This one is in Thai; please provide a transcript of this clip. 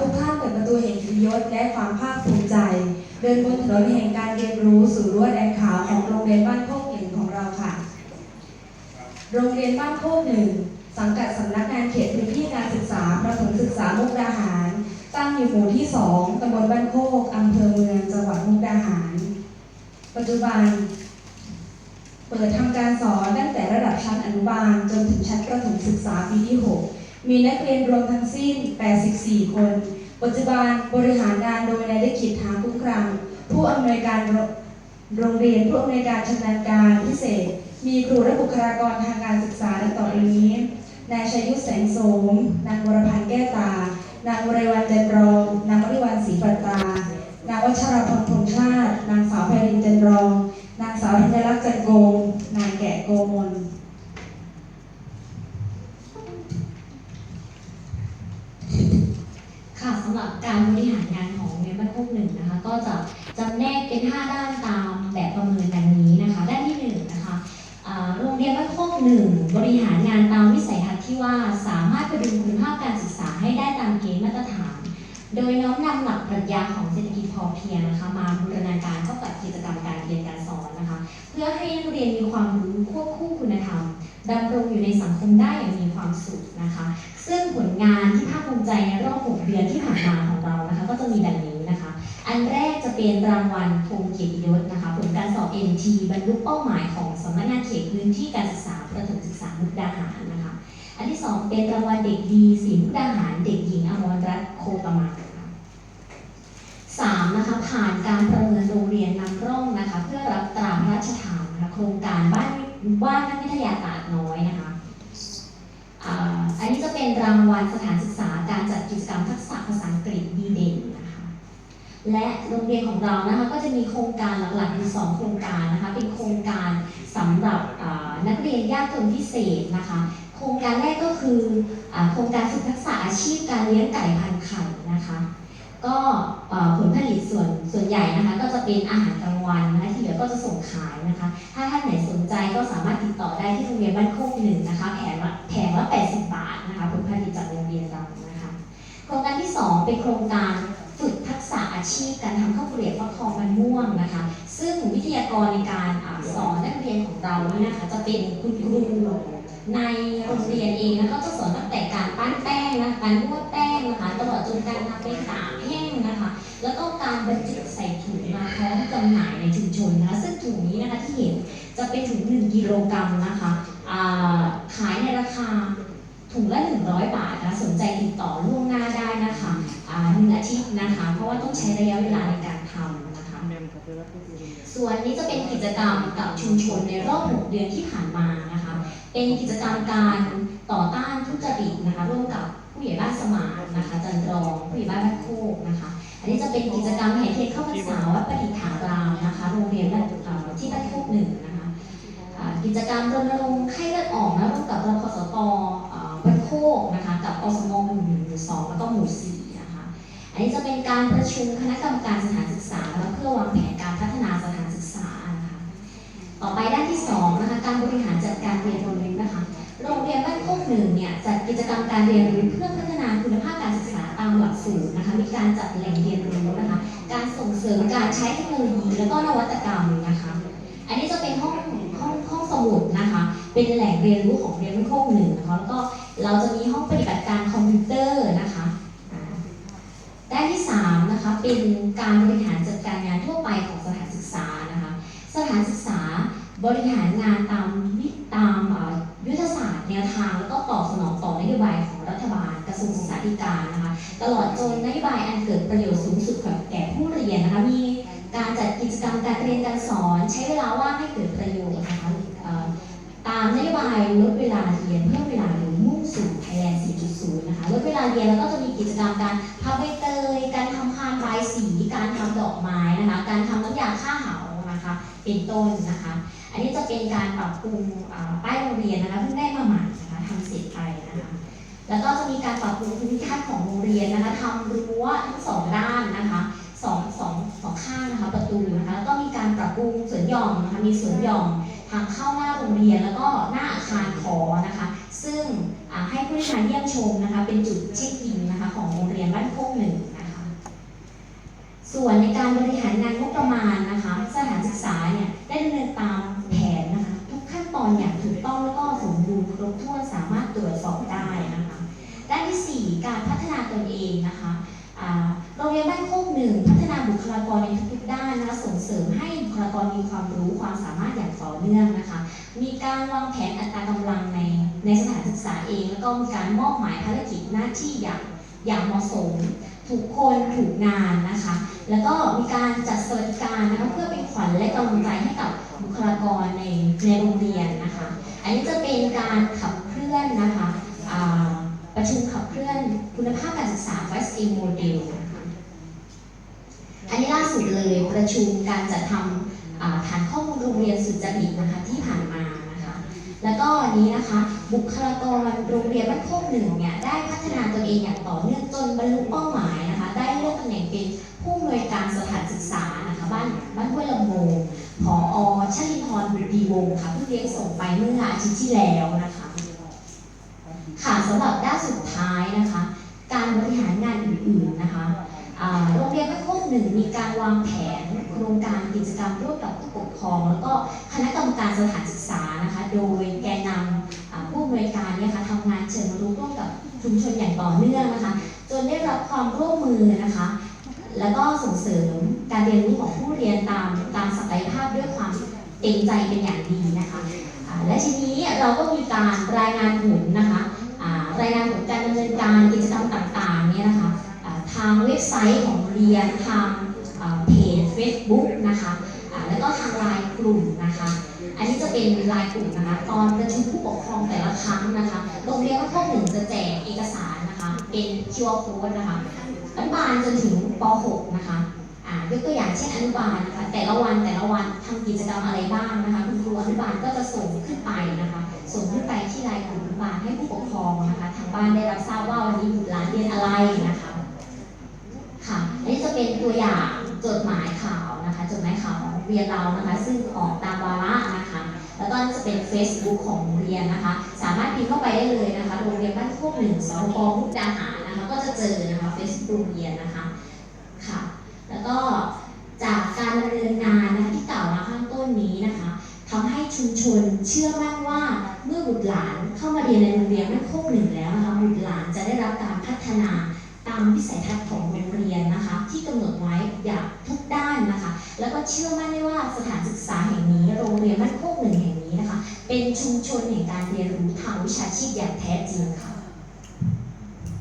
ทุกท่านเปิดประตูแห่งยศและความภาคภูมิใจ เดินบนถนนแห่งการเรียนรู้สู่รั้วแดนขาวของโรงเรียนบ้านโคกหนึ่งของเราค่ะ โรงเรียนบ้านโคกหนึ่งสังกัดสำนักงานเขตพื้นที่การศึกษาประถมศึกษามุกดาหาร ตั้งอยู่หมู่ที่ 2ตำบลบ้านโคกอำเภอเมืองจังหวัดมุกดาหาร ปัจจุบัน เปิดทำการสอนตั้งแต่ระดับชั้นอนุบาลจนถึงชั้นประถมศึกษาปีที่ 6 มีนักเรียนรวมทั้งสิ้น 84 คน ปัจจุบันบริหารงานโดยนายได้ขิดหาคุ้มครัง ผู้อำนวยการโรงเรียนผู้อำนวยการชำนาญการพิเศษ มีครูและบุคลากรทางการศึกษาดังต่อไปนี้ นายชัยยุทธแสงโสม นางวรพันธ์แก้วตา นางวรวันจันรอง นางวริวันศรีปัตตา นางวัชรพลพงษ์ชาติ นางสาวไพรินเจนรอง นางสาวธัญลักษณ์จันโกง นางแกะโกมล ค่ะสำ หรับการบริหารงานของโรงเรียนบ้านโคกหนึ่งนะคะ ก็จะจำแนกเป็น 5 ด้านตามแบบประเมินดังนี้นะคะ ด้านที่1นะคะโรงเรียนบ้านโคกหนึ่งบริหารงานตามวิสัยทัศน์ที่ว่าสามารถประดุงคุณภาพการศึกษาให้ได้ตามเกณฑ์มาตรฐาน โดยน้อมนำหลักปรัชญาของเศรษฐกิจพอเพียงนะคะ มาบูรณาการเข้ากับกิจกรรมการเรียนการสอนนะคะ เพื่อให้นักเรียนมีความรู้ควบคู่คุณธรรม ดำรงอยู่ในสังคมได้อย่างมีความสุขนะคะ ซึ่งผลงานที่ภาคภูมิใจในรอบ6เดือนที่ผ่านมาของเรานะคะ ก็จะมีดังนี้นะคะ อันแรกจะเป็นรางวัลธงเกียรติยศนะคะ ผลการสอบ NT บรรลุเป้าหมายของสำนักงานเขตพื้นที่การศึกษาประถมศึกษามุกดาหารนะคะ อันที่สองเป็นรางวัลเด็กดีสีมุกดาหาร เด็กหญิงอมรรัตน์โคประมาค่ะสามนะคะผ่านการประเมินโรงเรียนนำร่องนะคะ เพื่อรับตราพระราชทานนะคะโครงการบ้าน บ้านนักวิทยาศาสตร์น้อยนะคะอันนี้จะเป็นรางวัลสถานศึกษาการจัดกิจกรรมทักษะภาษาอังกฤษดีเด่นนะคะ และโรงเรียนของเรานะคะก็จะมีโครงการหลักๆอยู่สองโครงการนะคะเป็นโครงการสำหรับนักเรียนยากจนพิเศษนะคะ โครงการแรกก็คืออโครงการฝึกทักษะอาชีพการเลี้ยงไก่พันไข่นะคะ ก็ผลผลิตส่วนส่วนใหญ่นะคะ ก็จะเป็นอาหารกลางวันนะคะที่เหลือก็จะส่งขายนะคะ ถ้าท่านไหนสนใจก็สามารถติดต่อได้ที่โรงเรียนบ้านโคกหนึ่งนะคะแผงละแผงละ 80 บาทนะคะผลผลิตจากโรงเรียนเรานะคะโครงการที่ 2 เป็นโครงการฝึกทักษะอาชีพการทำข้าวเกลียบฟักทองมันม่วงนะคะ ซึ่งวิทยากรในการอสอนนักเรียนของเรานี่นะคะจะเป็นคุณครู ในโรงเรียนเองนะก็จะสอนตั้งแต่การปั้นแป้งนะคะการนวดแป้งนะคะตลอดจนการทำเป็นตากแห้งนะคะ แล้วก็การบรรจุใส่ถุงมาพร้อมจำหน่ายในชุมชนนะคะซึ่งถุงนี้นะคะที่เห็นจะเป็นถุง1กิโลกรัมนะคะขายในราคาถุงละ 100 บาทนะสนใจติดต่อล่วงหน้าได้นะคะหนึ่งอาทิตย์นะคะ เพราะว่าต้องใช้ระยะเวลาในการทำนะคะ ส่วนนี้จะเป็นกิจกรรมกับชุมชนในรอบ 6 เดือนที่ผ่านมานะคะ เป็นกิจกรรมการต่อต้านทุจริตนะคะร่วมกับผู้ใหญ่บ้านสมานนะคะจันทรองผู้ใหญ่บ้านบ้านโคกนะคะ อันนี้จะเป็นกิจกรรมแห่เทียนเข้าพรรษาวัดประดิษฐารามนะคะโรงเรียนบ้านที่บ้านโคกหนึ่งนะคะกิจกรรมรณรงค์ไข้เลือดออกนะร่วมกับรพสตเอ่อบ้านโคกนะคะกับอสมหมู่หนึ่งหมู่สองแล้วก็หมู่สี่นะคะอันนี้จะเป็นการประชุมคณะกรรมการสถานศึกษาเพื่อวางแผนการพัฒนาสถาน ต่อไปด้านที่สองนะคะการบริหารจัดการเรียนรู้นะคะ โรงเรียนบ้านโคกหนึ่งเนี่ยจัดกิจกรรมการเรียนรู้เพื่อพัฒนาคุณภาพการศึกษาตามหลักสูตรนะคะ มีการจัดแหล่งเรียนรู้นะคะ การส่งเสริมการใช้เทคโนโลยีแล้วก็นวัตกรรมนะคะ อันนี้จะเป็นห้องห้องห้องสมุดนะคะ เป็นแหล่งเรียนรู้ของเรียนบ้านโคกหนึ่งนะคะแล้วก็เราจะมีห้องปฏิบัติการคอมพิวเตอร์นะคะด้านที่สามนะคะเป็นการบริหาร บริหารงานตามวิตามยุทธศาสตร์แนวทางแล้วก็ตอบสนองต่อนโยบายของรัฐบาลกระทรวงศึกษาธิการนะคะตลอดจนนโยบายอันเกิดประโยชน์สูงสุดแก่ผู้เรียนนะคะมีการจัดกิจกรรมการเรียนการสอน ใช้เวลาว่างให้เกิดประโยชน์นะคะตามนโยบายลดเวลาเรียนเพิ่มเวลาเรียนมุ่งสู่ไทยแลนด์ 4.0 นะคะลดเวลาเรียนแล้วก็จะมีกิจกรรมการพับใบเตยการทำพานบายสี การทำดอกไม้นะคะการทำน้ำยาฆ่าเหานะคะเป็นต้นนะคะ อันนี้จะเป็นการปรับปรุงป้ายโรงเรียนนะคะเพิ่งได้มาใหม่นะคะทำเสร็จไปนะคะแล้วก็จะมีการปรับปรุงภูมิทัศน์ของโรงเรียนนะคะทำรั้วทั้งสองด้านนะคะสองสองสองข้างนะคะประตูนะคะแล้วก็มีการปรับปรุงสวนหย่อมนะคะมีสวนหย่อมทางเข้าหน้าโรงเรียนแล้วก็หน้าอาคารขอนะคะ ซึ่งให้ผู้ที่มเยี่ยมชมนะคะ เป็นจุดเช็คอินนะคะของโรงเรียนบ้านโคกหนึ่งนะคะ ส่วนในการบริหาร องนะคะโรงเรียนบ้านโคกหนึ่งพัฒนาบุคลากรในทุกๆด้านนะคะส่งเสริมให้บุคลากรมีความรู้ความสามารถอย่างต่อเนื่องนะคะ มีการวางแผนอัตรากำลังในในสถานศึกษาเอง แล้วก็มีการมอบหมายภารกิจหน้าที่อย่างอย่างเหมาะสมถูกคนถูกงานนะคะ แล้วก็มีการจัดสวัสดิการนะคะเพื่อเป็นขวัญและกำลังใจให้กับบุคลากรในในโรงเรียนนะคะ อันนี้จะเป็นการขับเคลื่อนนะคะประชุมขับเคลื่อนคุณภาพการ ศึกษา First A Model นะคะอันนี้ล่าสุดเลยประชุมการจัดทำฐานข้อมูลโรงเรียนสุจริตนะคะที่ผ่านมานะคะ แล้วก็อันนี้นะคะ บุคลากรโรงเรียนบ้านโคกหนึ่งเนี่ยได้พัฒนาตัวเองอย่างต่อเนื่องจนบรรลุเป้าหมายนะคะ ได้เลื่อนตำแหน่งเป็นผู้อำนวยการสถานศึกษานะคะบ้านบ้านห้วยลำโพงผอชลินทรบุตรดีวงศ์ค่ะเพิ่งเรียนส่งไปเมื่ออาทิตย์ที่แล้วนะคะค่ะสำหรับด้านสุดท้ายนะคะ การบ อื่นๆนะคะโรงเรียนบ้านโคกหนึ่งมีการวางแผนโครงการกิจกรรมร่วมกับผู้ปกครอง แล้วก็คณะกรรมการสถานศึกษานะคะ โดยแกนนำผู้อำนวยการเนี่ยค่ะทำงานเชิงรุกร่วมกับชุมชนอย่างต่อเนื่องนะคะ จนได้รับความร่วมมือนะคะ แล้วก็ส่งเสริมการเรียนรู้ของผู้เรียนตามตามศักยภาพด้วยความเต็มใจเป็นอย่างดีนะคะและทีนี้เราก็มีการรายงานผลนะคะรายงานผลการดำเนินการกิจกรรมต่าง ไซต์ของเรียนทางเพจ Facebook นะคะแล้วก็ทางไลน์กลุ่มนะคะ อันนี้จะเป็นไลน์กลุ่มนะคะตอนประชุมผู้ปกครองแต่ละครั้งนะคะโรงเรียนก็ข้องหนึ่งจะแจกเอกสารนะคะ เป็น QR code นะคะอนุบาลจนถึงป .6 นะคะอ่ายกตัวอย่างเช่นอนุบาลนะคะ แต่ละวันแต่ละวันทำกิจกรรมอะไรบ้างนะคะคุณครูอนุบาลก็จะส่งขึ้นไปนะคะ ส่งขึ้นไปที่ไลน์กลุ่มอนุบาลให้ผู้ปกครองนะคะ ทางบ้านได้รับทราบว่าวันนี้บุตรหลานเรียนอะไรนะคะ ค่ะอันนี้จะเป็น ตัวอย่างจดหมายข่าวนะคะจดหมายข่าวของโรงเรียนเรานะคะ ซึ่งออกตามวาระนะคะ แล้วก็จะเป็น Facebook ของโรงเรียนนะคะ สามารถพิมพ์เข้าไปได้เลยนะคะโรงเรียนบ้านโคกหนึ่งสพมุกดาหารนะคะ ก็จะเจอนะคะ Facebook โรงเรียนนะคะค่ะ แล้วก็จากการดำเนินงานนะคะที่กล่าวมาข้างต้นนี้นะคะทำให้ชุมชนเชื่อมั่นว่าเมื่อบุตรหลานเข้ามาเรียนในโรงเรียนบ้านโคกหนึ่งแล้วนะคะบุตรหลานจะได้รับการพัฒนาตามวิสัยทัศน์ เชื่อมั่นได้ว่าสถานศึกษาแห่งนี้ โรงเรียนบ้านโคกหนึ่งแห่งนี้นะคะ เป็นชุมชนแห่งการเรียนรู้ทางวิชาชีพอย่างแท้จริงค่ะ